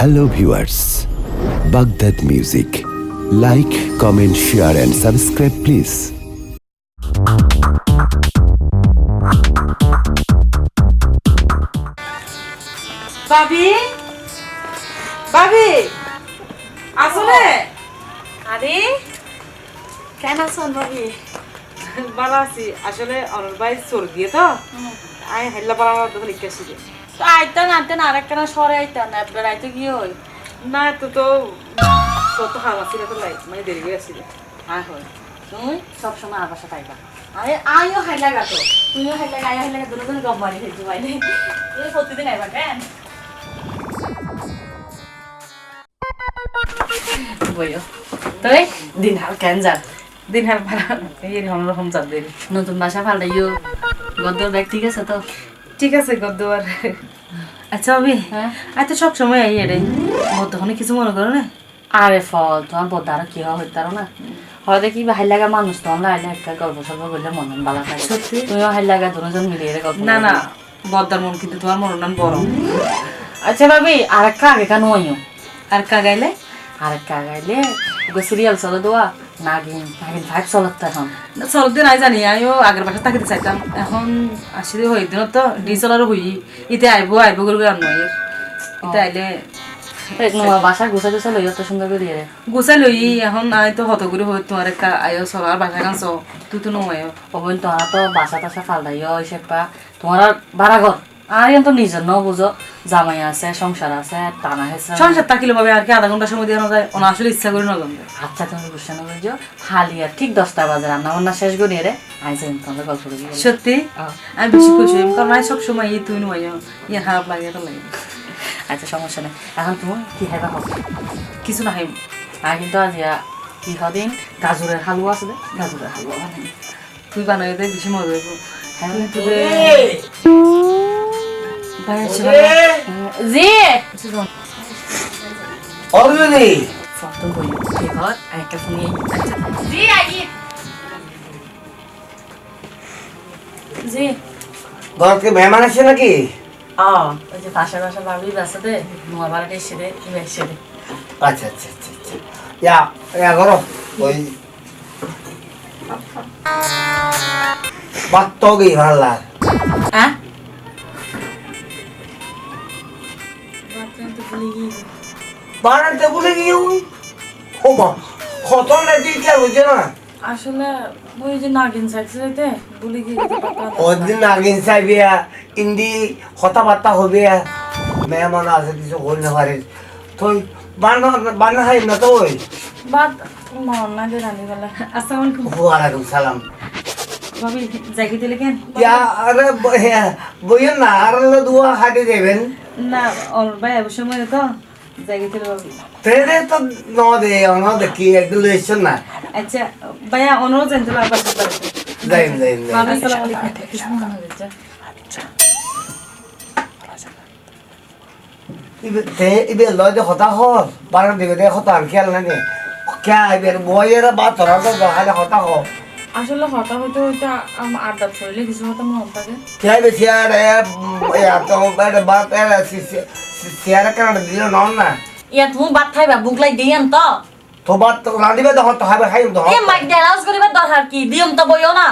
Hello viewers Baghdad music like comment share and subscribe please ভাবি? ভাবি? আসলে? আরে? কেন আছেন ভাবি? ভালো আছি। আসলে অনর ভাই সর দিয়ে তো। আই হাইলা পালা তো লিখেছি তো আইতেন আনতেন আর একটা সরে আইতেন আপনার আইতে কি হই না তো তো তো তো হাওয়া ছিল তো লাই মানে দেরি হয়ে আসছিল আয় হই তুই সবসময় আমার বাসা পাইবা আরে আইও হাই লাগা তো। তুইও হাই লাগা আইও হাই লাগা দুজন গম মারি খেয়েছি বাইরে তুই প্রতিদিন আইবা কেন? বইও। তুই দিন হাল কেন যান? দিন হার ভাড়া এই অন্যরকম চাপ দেরি। নতুন বাসা ফালাইও গদ্দর ব্যাগ ঠিক আছে তো? ঠিক আছে গদ্দুয়ার। আচ্ছা ভাবি হ্যাঁ? আই তো সব সময় আই রে বর্তমানে কিছু মনে করো না। আরে ফল তোমার বদ্দা আর কি হয় হইতে পারো না। হয়তো কি হাই লাগা মানুষ তো আমরা আইলে একটা গল্প সল্প করলে মন ভালো থাকে সত্যি? তুমিও হাই লাগা দুজন মিলিয়ে রে গল্প না না বদ্দার মন কিন্তু তোমার মন নাম বড়। আচ্ছা ভাবি আর একটা আগে কেন আর কাগাইলে আর একটা গাইলে সিরিয়াল চলে দেওয়া নাগিন নাগিন ফাইভ চলত এখন চল দিন আই জানি আমিও আগের বাসা থাকিতে চাইতাম এখন আসলে হই দিন তো ডিজেল আর হই ইতে আইব আইব করে আনো ইতে আইলে বাসা গুছা গুছা লই অত সুন্দর করে রে গুছাই লই এখন আই তো হত করে হই তোমার একটা আয়ো চল আর বাসা কান তুই তো নয় অবন তোমার তো বাসা টাসা ফালদাইও সেপা তোমার ভাড়া ঘর আর এখন তো নিজের ন বুঝো জামাই আছে সংসার আছে টানা হেসে সংসার থাকিলে পাবে আর কি আধা ঘণ্টার সময় দিয়ে যায়? ওনা আসলে ইচ্ছা করে নগম আচ্ছা তুমি বুঝছ না বুঝছ খালি আর ঠিক দশটা বাজে রান্না বান্না শেষ করি রে। আইসে তোমাদের গল্প করি। সত্যি? আমি বেশি খুশি হই কারণ আই সব সময় ই তুই নয় ইয়ে খারাপ লাগে তো লাগে। আচ্ছা সমস্যা নেই। এখন তুমি কি খাইবা হোক কিছু না খাইম। আর কিন্তু আজ কি দিন গাজরের হালুয়া আছে গাজরের হালুয়া তুই বানাই দে বেশি মজা হ্যাঁ তুই জি। অগ্রণী ফটো কই কি ঘর একটা ফোন জি আই জি। ঘরকে মেহমান আছে নাকি? ওই যে পাশে পাশে ভাবি বাসা দে নোয়া বাড়াতে এসে দে কি এসে দে। আচ্ছা আচ্ছা আচ্ছা আচ্ছা। ইয়া ইয়া করো ওই বাত্ত গই ভাল্লা হ্যাঁ? বানাতে বলে গিয়ে ও মা কত না দিতে বুঝছ না? আসলে ওই যে নাগিন সাইডে বলি কি ওদিন আগিন চাইবিয়া ইন্দি কথা বার্তা হবে মেহমান আছে কিছু না পারে। তুই বানা বানা খাই না তো ওই? বাদ মন না যে রানি বেলা। আসসালামু আলাইকুম ওয়ালাইকুম সালাম। ভাবি জাগি দিলে কেন? ইয়া আরে বইয়েন না আর দুয়া খাইতে যাবেন না ওর ভাই অবশ্য মনে তো। তেরে তো ন দে অন দেখি একদম না? আচ্ছা ভাইয়া অনুরোধ জানতে আবার যাইম যাইম আসসালামু আলাইকুম। ইবে লয় যে হতা হর বারান দিকে দে হতা আর খেয়াল না। ক্যা ইবে বইয়ের বা তোরা তো দেখালে হতা হ আসলে হঠাৎ হইতে হইতে আমার আড্ডা পড়লে কিছু হতো মন থাকে। ক্যা ইবে সিয়ার এ ইয়া তো বেড়ে বাত এ সিয়ার কারণ দিল নন না ইয়া তুমি ভাত খাইবা বুক লাই দিয়াম তো তো। বাত তো রাঁধিবে তো হতা হবে খাইম তো এ মাইক ডেলাউস করিবার দরকার কি দিয়াম তো বইও না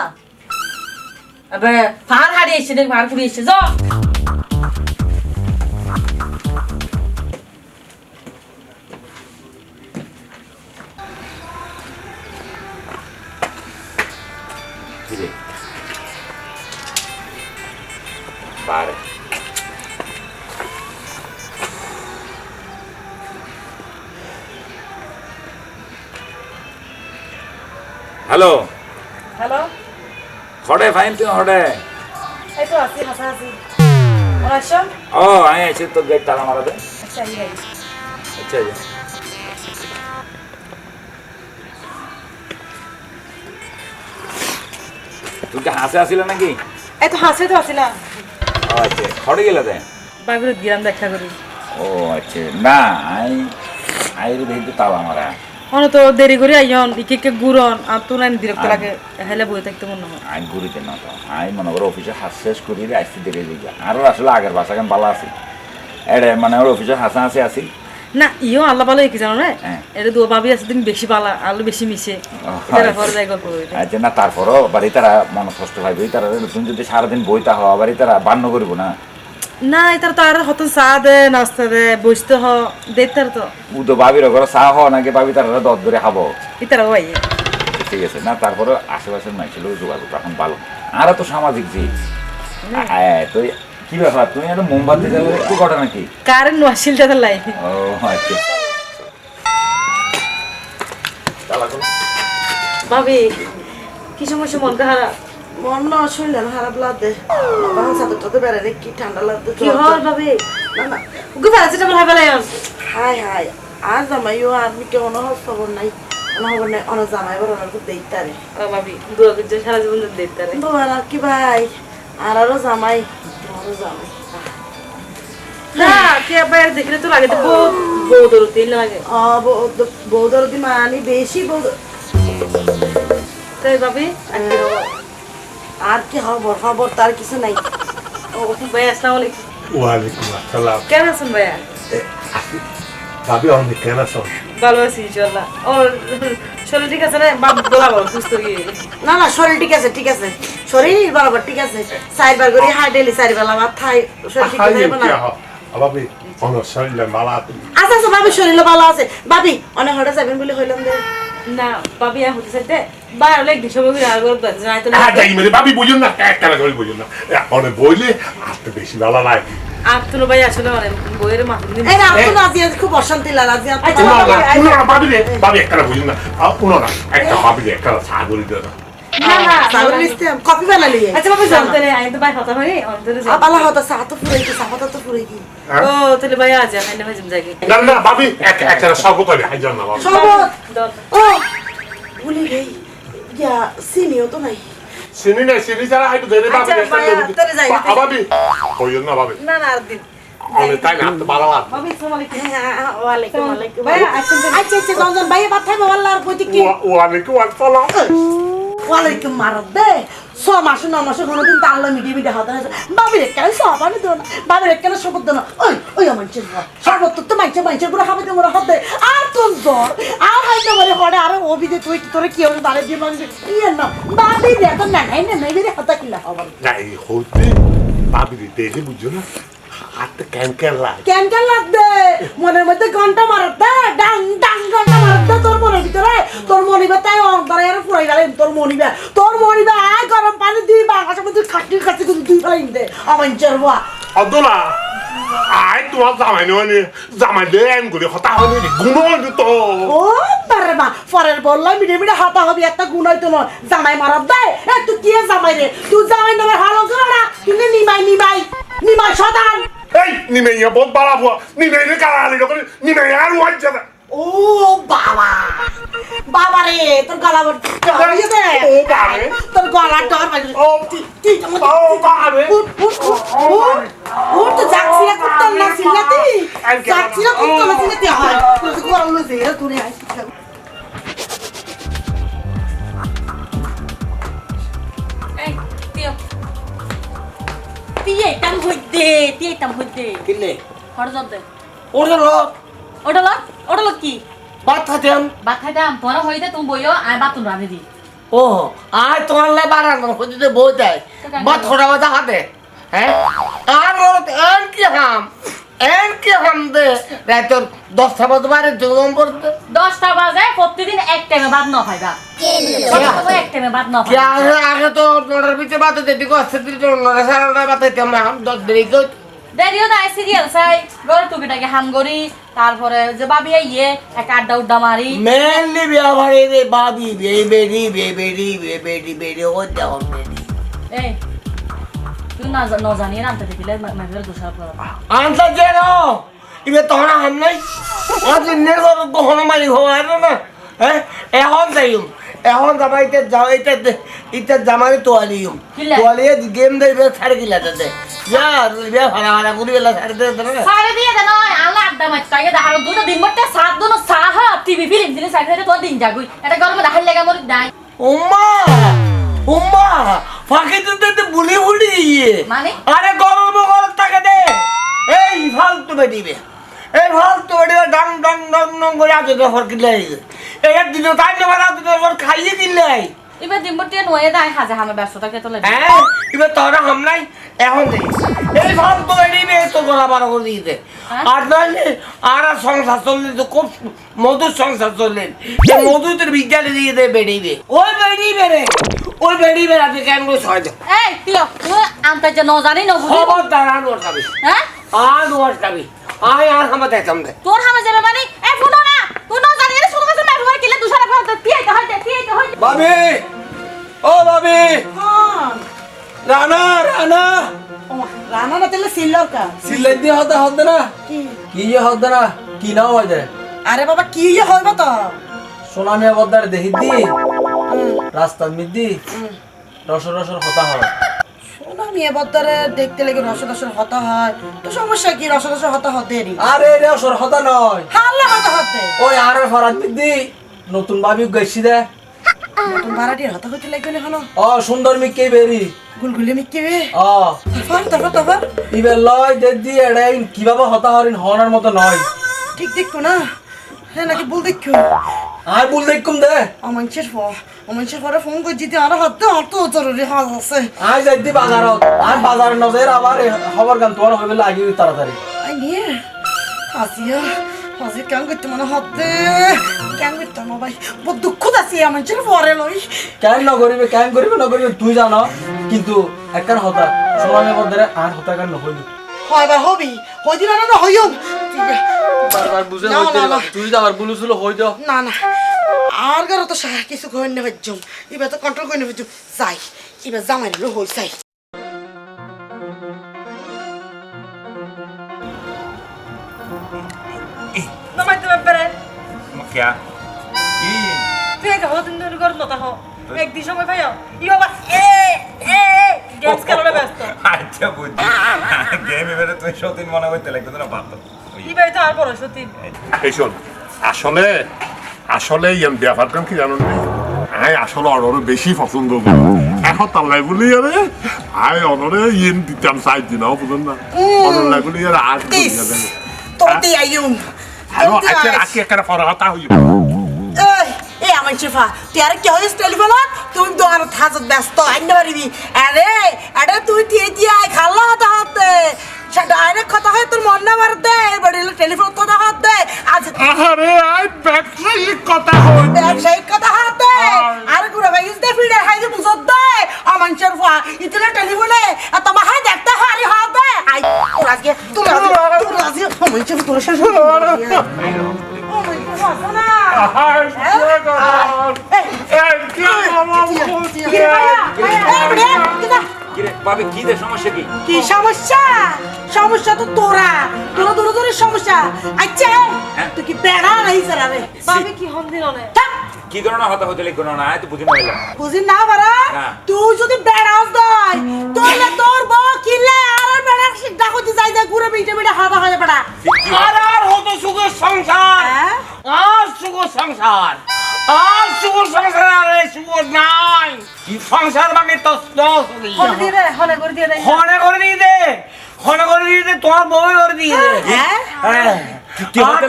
এবে ফার হারি এসে দেখ ফার এসে যাও Pare. হ্যালো হ্যালো হডে ফাইন তুই হডে এই তো আছি হাসা আছি ওরা ও আমি আছি তো গেট তালা মারাতে আচ্ছা এই আচ্ছা তুই কি হাসে আসিল নাকি এই তো হাসে তো আছি ও আচ্ছা হডে গেলে তাই বাইরে গিরাম দেখা করি ও আচ্ছা না আই আইরে দেখি তালা মারা অন তো দেরি করে আইয়ন ইকে কে গুরন আর তো নাই বিরক্ত লাগে হেলে বই থাকতে মন হয় আই ঘুরিতে না তো আই মনে করো অফিসে হাস শেষ করি আসতে দেরি হয়ে যায় আরও আসলে আগের বাসা কেন ভালো আছি এড়ে মানে ওর অফিসে হাসা হাসি আসি না ইও আল্লাহ ভালো কি জানো না? হ্যাঁ। এটা দু ভাবি আছে তুমি বেশি পালা আলু বেশি মিশে। হয়। যাই গল্প আচ্ছা না তারপরও বাড়ি তারা মন কষ্ট পাইবে তারা তুমি যদি সারাদিন বইতা হওয়া বাড়ি তারা বান্য করব না। না এটা তো আর হত চা দে নাস্তা দে বসতে হ দেখতে তো। উদো বাবির ঘরে চা হওয়া নাকি বাবি তারা দর ধরে খাব? ইতারা ভাই ঠিক আছে না তারপরে আশেপাশের মানুষের লোক যোগাযোগ এখন ভালো। আর তো সামাজিক জীব হ্যাঁ তো কি ব্যাপার? তুমি একটা মোমবাতি জ্বালালে একটু ঘটে নাকি? কারেন্ট ওয়াশিলটা তো লাই ও আচ্ছা। ভাবি কি সমস্যা মন খারাপ। মন না খারাপ বাবা সাথে কি ঠান্ডা লাগছে কি হল ভাবি? না না। গু প্যারাসিটামল হাই পেলাই হাই হাই। আর জামাইও আর মি কেমন খবর নাই। জামাই বড় অনেক দেখতারে ও ভাবি দুয়া কিছু সারা জীবন দেখতে রে তোমার কি ভাই? আর আরও জামাই। জামাই। না কি আবার দেখলে তো লাগে তো বউ বউ ও মানি বেশি বৌদ তাই ভাবি আর কি হব? আর কি খবর? খবর তার কিছু নাই। ও আসসালামু আলাইকুম। ওয়ালাইকুম আসসালাম। কেমন আছেন ভাইয়া? ভাবি অনেক কেন আছো? ভালো আছি ইনশাআল্লাহ। ও শরীর ঠিক আছে না? বাপ বলা বলো সুস্থ গিয়ে না না শরীর ঠিক আছে ঠিক আছে। শরীর বরাবর ঠিক আছে। চারবার করে হাই ডেলি চারবার আমার থাই শরীর ঠিক আছে না। ভাবি অনেক শরীরে মালা তুমি আচ্ছা আচ্ছা ভাবি শরীর ভালো আছে। ভাবি অনেক হঠাৎ যাবেন বলে হইলাম যে না ভাবি আর হতে চাইতে বাইরে অনেক দিন সময় করে আর জানাই তো হ্যাঁ যাই মানে বুঝুন না এক করে বুঝুন না। অনেক বইলে আসতে বেশি ভালো লাগে আর তো ভাই আসলে মানে বইয়ের মাথা এই না আজি খুব অশান্তি লাগে আজি আচ্ছা, রে একটা বুঝুন না। উনো না একটা রে একটা সাগর কপি বানালি? আচ্ছা ভাবি জানতে আমি তো ভাই কথা হই অন্তরে যাই। আবালা হতা সা তো ফুরাই কি সাফাতা তো ফুরাই কি ও তাহলে ভাই আজ আমি না ভাই যাই। ভাবি এক হাই জান ও ইয়া সিনিও তো নাই। হাইটু আচ্ছা, যাই, ভাবি ভাবি। আর দিন। আসসালামু হ্যাঁ, ওয়ালাইকুম ওয়ালাইকুম। ভাইয়া, আচ্ছা, আচ্ছা জনজন ভাই বাত খাইবো আল্লাহর প্রতি কি? ওয়ালাইকুম আসসালাম ওয়ালাইকুম মারদ দে ছ মাস ন মাস কোনোদিন তাল্লা মিডিয়ে মিডিয়ে হাতে হাতে বাবির কেন সব আমি দেবো না, বাবির কেন শপথ দেবো না। ওই ওই মানুষের ঘর শরবত তো মাইছে মাইছে পুরো হাবে দেবো হাতে। আর তোর জ্বর, আর হয়তো বলে হরে, আর অভিদে তুই তোরে কি হবে তারে দিয়ে মানুষ ইয়ে না বাবি দে তো না নাই না নাই হাতা কিলা হবার না, এই হইতে ভাবি দেখে বুঝছ না। হাতে কেন কেন লাগে? কেন কেন লাগবে? মনের মধ্যে ঘণ্টা মারত দে ডাং ডাং ঘণ্টা মারত দে তোর মনের ভিতরে। তোর মনিবা তাই অন্তরে আর ফুরাই গেলেন তোর মনিবা। তোর মনিবা আয় গরম পানি দুই বাংলার মধ্যে খাটি খাটি করে দুই ফেলাই দে আমার চরবা অদলা আই তোমার জামাই নয় জামাই দে এন করে হতা হয়নি গুণ তো। ও বারে মা পরের বললাম মিডে মিডে হাতা হবি একটা গুণ হইতো না জামাই মারত দে এ তুই কি জামাই রে? তুই জামাই নামে হালো করে না কিন্তু নিমাই নিমাই নিমাই সদান এই নিমে ইয়া বহুত বাড়া বুয়া নিমে রে কালা আলি করে নিমে আর ওয়াজ্জা ও বাবা বাবা রে তোর গলা ডর হয়ে দে ও বাবা। তোর গলা ডর বাজে ও তুই ও বাবা উঠ উঠ উঠ উঠ। উঠ তো যাচ্ছিলা করতাম না সিল্লাতি যাচ্ছিলা করতাম না সিল্লাতি হয়। তুই তো গরম লইছে রে তুই আই তুই হইতে তুই হইতে কিলে হর জব দে ওরে রত ওটা লক ওটা লক কি বাত খাতেন ভাত খাইতাম তোরা হইতে তুমি বইও আই বাতুন রাঁধে দি ও আয় তোমার লাই বাড়ান হইতে বই দেয় বা থোড়া বাজা হাতে হ্যাঁ আর রত কি হাম এন কি দে রাতর দশটা বাজে বারে জম করতে দশটা বাজে প্রতিদিন এক টাইমে ভাত ন খাইবা। এক টাইমে ভাত ন কি খাইবা। আগে আগে তো নটার ভিতরে বাতে দিতে গো আসতে দিতে নটা সাড়ে নটা বাতে দিতাম এখন দশ দেরি কই দেরিও না সিরিয়াল চাই। গরু টুকিটাকে হাম করি তারপরে যে বাবি ইয়ে এক আড্ডা উড্ডা মারি। মেনলি বিয়া বাড়ি রে বাবি বে বেডি বে বেডি বে বেডি বেডি ও যাও বেডি। এই তুই না ন জানিয়ে দোষার আনতা যে নো। ইবে তোহরা হাম নাই? ও দিনে গো গহনা মারি হওয়ার না হ্যাঁ? এখন যাইম। এখন যাবাইতে যাও এটা এটা জামাই তোয়ালিম তোয়ালিয়ে গেম দেবে ছাড় গিলা তাতে যা রুইবে ভাড়া ভাড়া করি বেলা ছাড় দে দে সারে দিয়ে দে আল্লাহ আড্ডা মাছ তাইকে দেখার দুটো দিন মরতে সাত দিন সাহ টিভি ফিল্ম দিলে সাইড তোর দিন যাগুই এটা গরমে দেখার লেগে মরি নাই। উম্মা! উম্মা! ফাঁকি দিতে তো বুলি বুলি ইয়ে মানে? আরে গরম গরম তাকে দে। এই ফালতু বেডিবে এই ফালতু বেডিবে ডাং ডং ডং ডং করে আগে ব্যবহার কিনলে এই দিন তাই না নেবার আগে ব্যবহার খাইয়ে দিলে এবার দিন ভর্তি নয়ে দেয় হাজে হামে ব্যস্ততা কে তোলে হ্যাঁ এবার তোরা হামলাই এখন দেই। এই সব তো এড়িয়ে তো করা বারো করে দিয়েছে আর নইলে আর সংসার চললে তো খুব মধুর সংসার চললেন সে মধুদের বিজ্ঞানে দিয়ে দেয় বেড়িবে ওই বেড়িবে রে। ওই বেড়িবে রাতে কেন করে ছয় এই তুই আনতে যে ন জানি ন বুঝি যাবি হ্যাঁ? আর নোট যাবি আয় আর দে। তোর হামে যাবে মানে এ ফুটো না। তুই ন জানি রে শুধু কথা মাইফ কিলে দুসারা কথা তিয়ে তে হইতে তিয়ে তে হইতে ভাবি! ও ভাবি! রানা রানা! রানা না তাহলে সিল্লাও কা? সিলাই দিয়ে হতে হতে না? কি? কি যে হতে না? কি নাও হয়ে যায় আরে বাবা কি যে হইব তো? সোনামিয়া বদ্দার দেখি দি। রাস্তার মিদি রসর রসর হতা হয়। শোনা মেয়ে বদ্দারে দেখতে লেগে রস রসের হতা হয়। তো সমস্যা কি রস রসের হতা হতে রি আরে রসর হতা নয়। হাল্লা হতা হতে। ওই আর ফরাত মিদি নতুন ভাবি দে। নতুন ভাড়াটির হতা হইতে লাগবে হলো। ও সুন্দর মিকে বেরি। গুলগুলি মিক্কি বে। ও তফার তফার তফার ইবে লয় দে দি এড়াই কীভাবে হতা হরিণ হওয়ার মতো নয়। ঠিক দেখো না। হ্যাঁ নাকি বল দেখো আর বল দেখুম দে। অমাঞ্চের পর অমাঞ্চের পরে ফোন করে দিতে আরও হাতে অত জরুরি হাজ আছে। আই যাই দি বাজারত আর বাজার নজর আবার খবর গান তোমার হইবে লাগি তাড়াতাড়ি। আই নিয়ে আসিয়া আজি কেন করতে মনে হাতে কেন করতে না ভাই? বহুত দুঃখ আছে অমাঞ্চের পরে লই। কেন নকরিবে কেন করিবে নকরিবে তুই জানো কিন্তু একখান হতা সোনামে বদরে আর হতা কেন নহইল হয় বা হবি হই দিলা না হইও। বারবার বুঝে না, হইতে না, না। তুই যাবার বুলুছিল হই দাও না না। আর গারো তো সারা কিছু করে নেবে জম এবার তো কন্ট্রোল করে নেবে যাই। এবার জামাই লো হই যাই। নামাইতে ব্যাপারে ক্যা কি? হ বাবা ব্যস্ত। আচ্ছা বুঝছি। গেম এবারে তুই সতীন মনে হইতে লাগতো না পারতো ই বাড়ি তো আর বড় সত্যি এই শোন আসলে আসলে ইয়ান ব্যাপার কাম কি জানো না আই আসলে অর্ডার বেশি পছন্দ করি। এখন তাল্লাই বলি আরে আই অর্ডারে ইয়েন দিতাম সাইজ দিনাও বুঝুন না। অর্ডার বলি আরে আজ তোর দি আইউন আরও আজকে আজকে একটা ফরাতা হইব। চিফা তুই আর কি হইস টেলিফোন তুমি দোকান হাজত ব্যস্ত আইনতে পারিবি আরে আরে তুই দিয়ে দিয়ে আই খাল্লা হতে হতে। ডাইরেক্ট কথা হয় তোর মন না মার দে বাড়ি টেলিফোন কথা হাত আজ আরে আই ব্যবসায়িক কথা হই ব্যবসায়িক কথা হাত আর গুড়া ভাই ইস দে ফিডে হাই যে বুঝত দে। আমার চিফা ইতলে টেলিফোনে আর তোমার হাই দেখতে হারি দে। আই আজকে তুমি আজকে চিফা তোর শেষ ও মাই গড না কি দে সমস্যা কি? কি সমস্যা? সমস্যা তো তোরা। তোরা দূরে দূরে সমস্যা। আচ্ছা তুই কি বেড়া নাই স্যার আরে ভাবি কি হন দিন অনে কি ধরনের হতা হইতে লাগতো না? তো বুঝি না বুঝি না বারা তুই যদি বেড়াস দই তোলে তোর বউ কিলে আর বেড়া সিদ্ধা করতে যাই যায় ঘুরে বিটে বিটে হাতা হয়ে বেড়া আর আর হতো সুখের সংসার। হ্যাঁ? আর সুখ সংসার। আর সুখ সংসার আরে সুখ নাই। সংসার তো হন দিয়ে দে হনে করে দিয়ে দে। হনে করে দিয়ে দে। হনে করে দিয়ে দে তোমার বউ করে দিয়ে দে। হ্যাঁ হ্যাঁ। কি হতে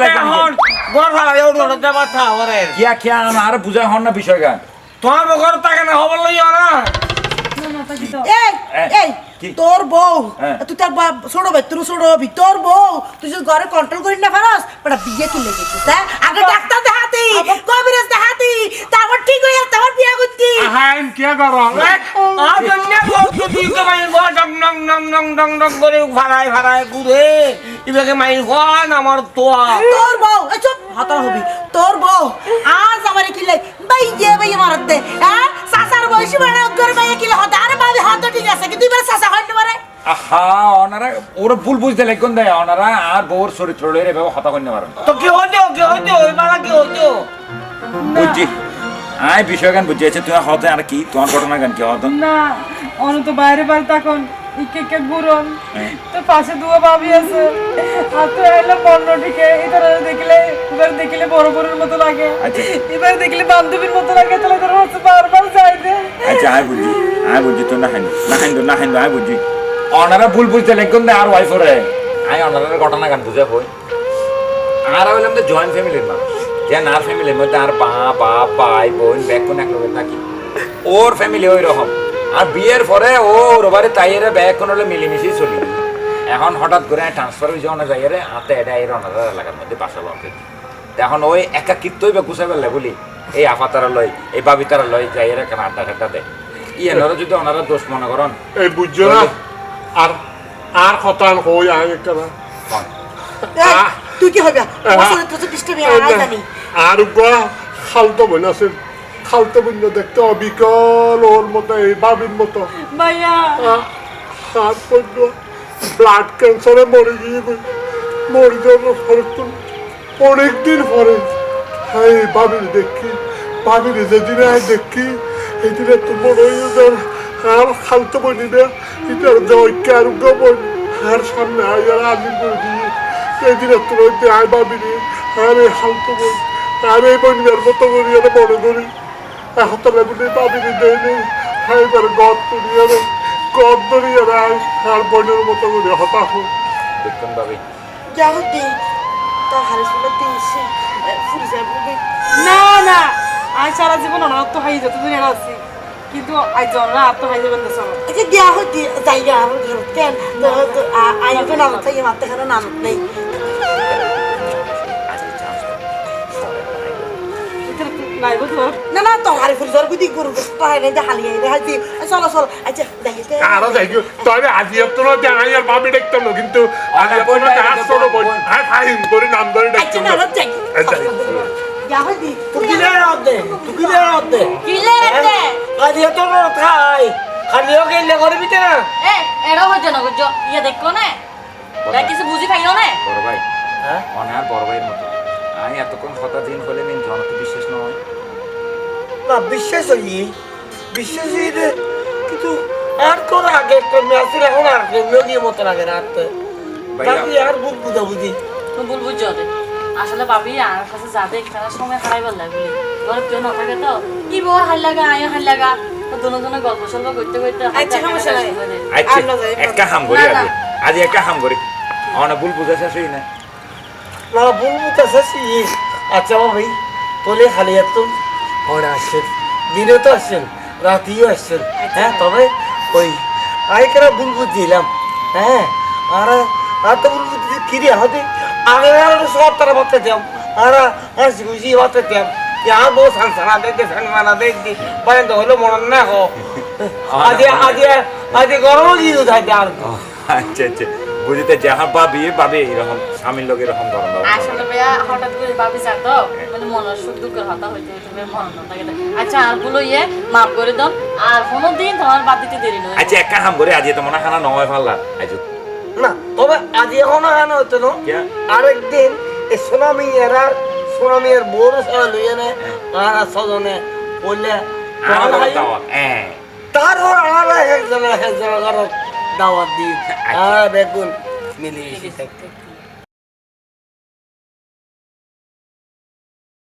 ওরে কিয়া কিয়া আর বুঝা হন না বিষয় গান। তোমার বকর তাকে না এই এই তোর বউ হ্যাঁ। তুই তার বাপ ছোট ভাই তুই ছোট তোর বউ তুই যদি ঘরে কন্ট্রোল করি না পারস বেটা বিয়ে গেছিস হ্যাঁ? আগে ডাক্তার দেখাতি কবিরাজ দেখাতি তারপর ঠিক হয়ে তারপর বিয়ে করতি হাইন কে করো আর জন্য বউ তুই তো মাই গো ডং ডং ডং ডং ডং ডং করে ফাড়াই ফাড়াই ঘুরে ইবাকে মাই হন আমার তোয়া তোর বউ এই চুপ হাতার হবি তোর বউ আজ আমারে কিলে ভাই যে ভাই মারতে হ্যাঁ সাসার বয়সী মানে করে ভাই কিলে হতে আরে হাত ঠিক আছে কিন্তু এবার সাসা হয় না পারে আহা ওনারা ওরা ভুল বুঝতে লাগবেন দেয়? ওনারা আর বউর চরিত্র লইরে এভাবে হতা করতে পারেন তো কি হতো কি হতো ওই মালা কি হতো বুঝছি। আয় বিষয় গান বুঝছি। আচ্ছা তুমি হতে আর কি? তোমার ঘটনা গান কি? হতো? না অনে তো বাইরে বাইরে তখন ইকে কে গুরন। হ্যাঁ। তো পাশে দুয়া ভাবি আছে। আর তো এলো পণ্যটিকে এটার দেখলে এবার দেখলে বড় বড়ের মতো লাগে। আচ্ছা। এবার দেখলে বান্ধবীর মতো লাগে তাহলে তোর হচ্ছে বারবার যাইতে। আচ্ছা আয় বুঝছি। আয় বুঝছি তো না হাইন না হাইন না আয় ওনারা ভুল বুঝতে লাগবেন দেয় আর ওয়াইফরে আয় ওনারা ঘটনা গান বুঝে হই আর হইলাম তো জয়েন্ট ফ্যামিলির মানুষ। যে আর ফ্যামিলির মধ্যে আর মা বাপ ভাই বোন ব্যাগ কোন এক লোকের থাকি। ওর ফ্যামিলি ওই রকম। আর বিয়ের পরে ও রোবারে তাইয়ের ব্যাগ কোন হলে মিলিমিশি চলি। এখন হঠাৎ করে ট্রান্সফার হয়ে যাওয়া যায় রে হাতে এটা এই রনাদার এলাকার মধ্যে বাসা লঙ্কে এখন ওই একাকিত্বই বা গুছাই পেলে বলি। এই আফাতারা লয় এই বাবিতারা লয় যাই এরা কেন আড্ডা টাড্ডা দেয়? ই এনারা যদি ওনারা দোষ মনে করেন। এই বুঝছ না? আর আর খতান হই এই, আহ। তুই কি হবে? বছরে তো ডিস্টার্ব আই জানি আর গা খালতো বোন আছে খালতো বোন দেখতে অবিকল ওর মতো এই বাবির মতো। ভাইয়া হাত পর্য ব্লাড ক্যান্সারে মরে গিয়ে। মরে যাওয়ার পরে তো অনেকদিন পরে হ্যাঁ বাবির দেখি বাবির যেদিনে দেখি সেদিনে তো বড় হয়ে আর খালতো বনি না এটার জয়কে আর গবন আর সামনে আয় আর আজির করে দিয়ে সেদিনে তো রইতে আয় বাবিরে আর এই খালতো বই আর এই বনিবার মতো করি আর বড় করি এখন তো লেবুনি বাবিরে দেয় নেই হ্যাঁ এবার গদ করি আর গদ ধরি আর আয় আর বনের মতো করে হতাশ হই দেখুন ভাবি। যাও দি তা হারিস বলে দিয়েছি ফুরি যাব না না আই সারা জীবন অনাথ হাই যত দিন এরা আছি কিন্তু আই জনরা আত্ম হাই না সব আচ্ছা দিয়া হতি জায়গা কেন তো তো মাতে খানা নাম নেই। আজকে চান্স নাইব তোর না না তো হারি ফুরি জর গুদি গরু পায় নাই হালি আই হাইতি চলো চলো আচ্ছা দেখিতে আরও যাই গো তবে আজি তো না জানাই আর ভাবি দেখতাম না কিন্তু আজি তো না আজ তো বই আর ফাইন করে নাম ধরে দেখতাম না। না রে কাজে তো খাই খালিও গেলে করবি না। এ এড়ো হইছে না গুজো ইয়া দেখো না? দেখ কিছু বুঝি খাইও না? বড় ভাই হ্যাঁ? অনার বড় ভাইয়ের মতো। আমি এতক্ষণ কথা দিন হলে মিন জন তো বিশ্বাস নয়। না বিশ্বাস হই বিশ্বাস হই রে কিন্তু আর তোর আগে একটা মেসির এখন আর মেয়ে মতো লাগে রাতে। ভাইয়া। বাকি আর বুঝ বুঝা বুঝি তুমি ভুল বুঝছ আসলে ভাবি আর কাছে যাবে এখানে সময় হারাইবার লাগে ঘরে কেউ না থাকে তো। কি বউ হাল লাগা আয় হাল লাগা। তো দুনো দুনো গল্প সল্প করতে করতে আচ্ছা, সমস্যা নাই। আচ্ছা একটা হাম করি। আজ আজ একটা হাম করি। আমার ভুল বুঝা শেষ হই না না ভুল বুঝতেছি আচ্ছা ভাই তোলে খালি এত। পরে আসছেন দিনে তো আসছেন রাতেও আসছেন হ্যাঁ তবে ওই আইকারা ভুল বুঝছিলাম হ্যাঁ আর আর তো ভুল বুঝছি কিরে হতে ಆಗಲಾರದು ಸೋತರ ಬರ್ತೇವೆ ಆರ ಜಿ ಬರ್ತೇವೆ ಯಾವುದು ಸಂಸಾರ ಬೇಕಿ ಸನ್ಮಾನ ಬೇಕಿ ಬಂದು ಹೊಲು ಮೊಣನ್ನಾಗೋ ಅದೇ ಅದೇ ಅದೇ গরম ইউজ হয় আর আচ্ছা আচ্ছা। বুঝিতে যাহা পাবি পাবি এরকম স্বামীর লোক এরকম মানে গরম আচ্ছা আরগুলো ইয়ে মাফ করে দাও। আর কোনোদিন তোমার বাদ দিতে দেরি নয়। আচ্ছা এক কাম করে আজ তো মনে খানা নয় ভাল্লা। আজ না তবে আজ এখনও হানো হচ্ছে না? আরেকদিন এই সোনামি এরা সুনামি এর বড় সারা লইয়ে নে আর সজনে বললে তারপর আর একজন একজন দাওয়াত দিয়ে আর বেগুন মিলিয়ে থাকতে